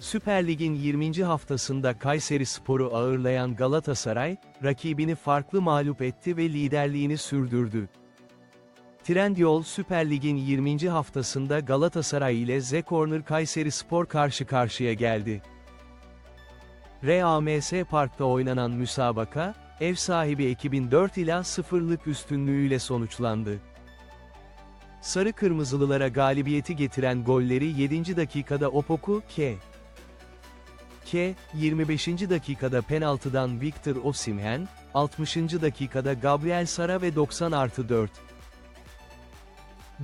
Süper Lig'in 20. haftasında Kayseri Spor'u ağırlayan Galatasaray, rakibini farklı mağlup etti ve liderliğini sürdürdü. Trendyol Süper Lig'in 20. haftasında Galatasaray ile Z Corner Kayseri Spor karşı karşıya geldi. RAMS Park'ta oynanan müsabaka, ev sahibi ekibin 4 ila 0'lık üstünlüğüyle sonuçlandı. Sarı Kırmızılılara galibiyeti getiren golleri 7. dakikada Opoku, K. K, 25. dakikada penaltıdan Victor Osimhen, 60. dakikada Gabriel Sara ve 90 artı 4.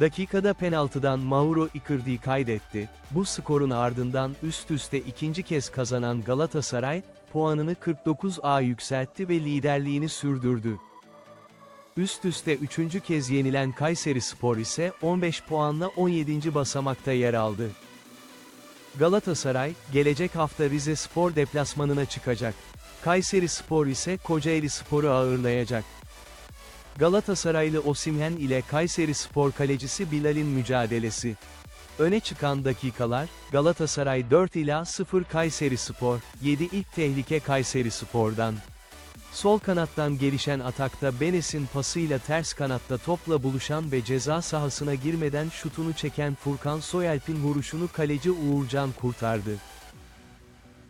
Dakikada penaltıdan Mauro Icardi kaydetti. Bu skorun ardından üst üste ikinci kez kazanan Galatasaray, puanını 49'a yükseltti ve liderliğini sürdürdü. Üst üste üçüncü kez yenilen Kayseri Spor ise 15 puanla 17. basamakta yer aldı. Galatasaray, gelecek hafta Rize Spor deplasmanına çıkacak. Kayseri Spor ise Kocaeli Spor'u ağırlayacak. Galatasaraylı Osimhen ile Kayseri Spor kalecisi Bilal'in mücadelesi. Öne çıkan dakikalar, Galatasaray 4 ila 0 Kayseri Spor, 7 ilk tehlike Kayseri Spor'dan. Sol kanattan gelişen atakta Benes'in pasıyla ters kanatta topla buluşan ve ceza sahasına girmeden şutunu çeken Furkan Soyalp'in vuruşunu kaleci Uğurcan kurtardı.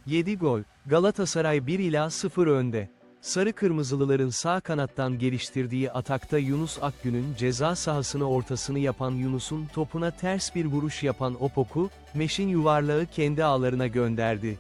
7 gol, Galatasaray 1 ila 0 önde. Sarı Kırmızılıların sağ kanattan geliştirdiği atakta Yunus Akgün'ün ceza sahasını ortasını yapan Yunus'un topuna ters bir vuruş yapan Opoku, Meş'in yuvarlağı kendi ağlarına gönderdi.